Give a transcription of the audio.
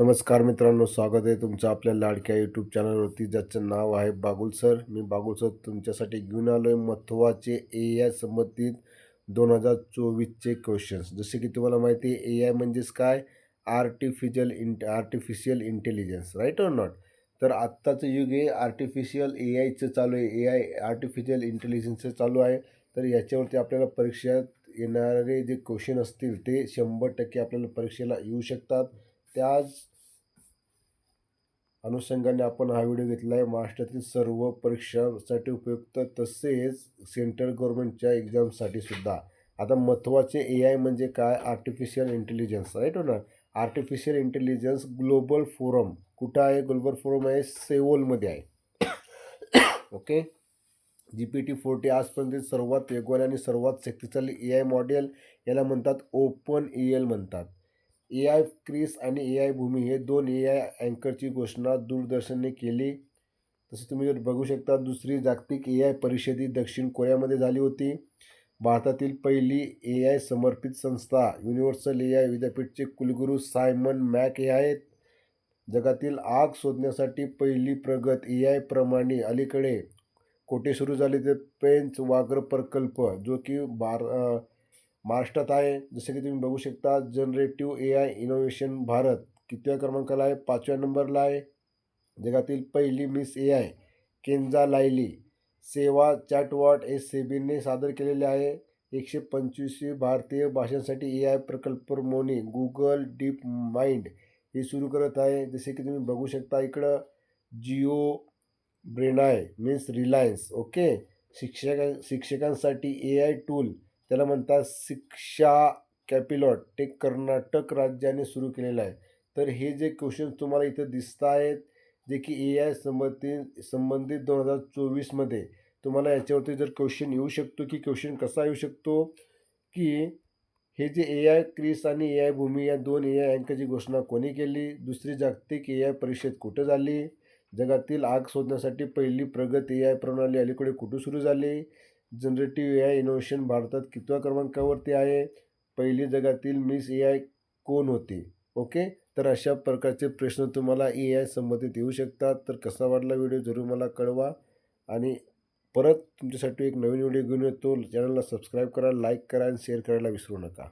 नमस्कार मित्रांनो स्वागत आहे तुमचं आपल्या लाडक्या यूट्यूब चॅनलवरती ज्याचं नाव आहे बागुल सर. मी बागुल सर तुमच्यासाठी घेऊन आलो आहे महत्त्वाचे ए आय संबंधित दोन हजार चोवीसचे क्वेश्चन्स जसे की तुम्हाला माहिती आहे ए आय म्हणजेच काय? Artificial int artificial intelligence right or not तर आत्ताचं युग हे आर्टिफिशियल ए आयचं चालू आहे. ए आय आर्टिफिशियल इंटेलिजन्सचं चालू आहे. तर याच्यावरती आपल्याला परीक्षेत येणारे जे क्वेश्चन असतील ते शंभर टक्के आपल्याला परीक्षेला येऊ शकतात. त्याच अनुषंगाने आपण हा व्हिडिओ घेतला आहे महाराष्ट्रातील सर्व परीक्षांसाठी उपयुक्त तसेच सेंट्रल गव्हर्नमेंटच्या एक्झामसाठी सुद्धा. आता महत्त्वाचे ए आय म्हणजे काय? आर्टिफिशियल इंटेलिजन्स राईट हो ना आर्टिफिशियल इंटेलिजन्स ग्लोबल फोरम कुठं आहे? ग्लोबल फोरम आहे सेओलमध्ये आहे. Okay G P T forty आजपर्यंत सर्वात वेगवान आणि सर्वात शक्तिशाली ए आय मॉडेल याला म्हणतात ओपन ए एल म्हणतात. ए आय क्रिस आणि ए आय भूमी हे दोन ए आय अँकरची घोषणा दूरदर्शनने केली. तसं तुम्ही जर बघू शकता दुसरी जागतिक ए आय परिषदी दक्षिण कोरियामध्ये झाली होती. भारतातील पहिली ए आय समर्पित संस्था युनिव्हर्सल ए आय विद्यापीठचे कुलगुरू सायमन मॅक हे आहेत. जगातील आग शोधण्यासाठी पहिली प्रगत ए आय प्रमाणे अलीकडे कोठे सुरू झाले ते पेंच वाग्र प्रकल्प जो की बार महाराष्ट्रात आहे. जसे की तुम्ही बघू शकता generative A I innovation Bharat कितव्या क्रमांकाला आहे? पाचव्या नंबरला आहे. जगातील पहिली मिस ए आय केंजा लायली. सेवा चॅटवॉट एस सेबीने सादर केलेले आहे. एकशे पंचवीसवी भारतीय भाषांसाठी ए आय प्रकल्प मोनी गुगल डीप माइंड हे सुरू करत आहे. जसे की तुम्ही बघू शकता इकडं Jio brain means Reliance okay? शिक्षका शिक्षकांसाठी ए आय टूल त्याला म्हणतात शिक्षा कॅपिलॉट. ते कर्नाटक राज्याने सुरू केलेलं आहे. तर हे जे क्वेश्चन तुम्हाला इथं दिसत आहेत जे की ए आय संबंधित संबंधित दोन हजार चोवीसमध्ये तुम्हाला याच्यावरती जर क्वेश्चन येऊ शकतो की क्वेश्चन कसा येऊ शकतो की हे जे ए आय क्रिस आणि ए आय भूमी या दोन ए आय अँकाची घोषणा कोणी केली? दुसरी जागतिक ए आय परिषद कुठं झाली? जगातील आग शोधण्यासाठी पहिली प्रगत ए आय प्रणाली अलीकडे कुठं सुरू झाली? जनरेटिव्ह ए आय इनोव्हेशन भारतात कितव्या क्रमांकावरती आहे? पहिली जगातील मिस ए आय कोण होते? ओके? तर अशा प्रकारचे प्रश्न तुम्हाला ए आय संबंधित येऊ शकतात. तर कसा वाटला व्हिडिओ जरूर मला कळवा. आणि परत तुमच्यासाठी एक नवीन व्हिडिओ घेऊन येतो. चॅनलला सबस्क्राईब करा लाईक करा आणि शेअर करायला विसरू नका.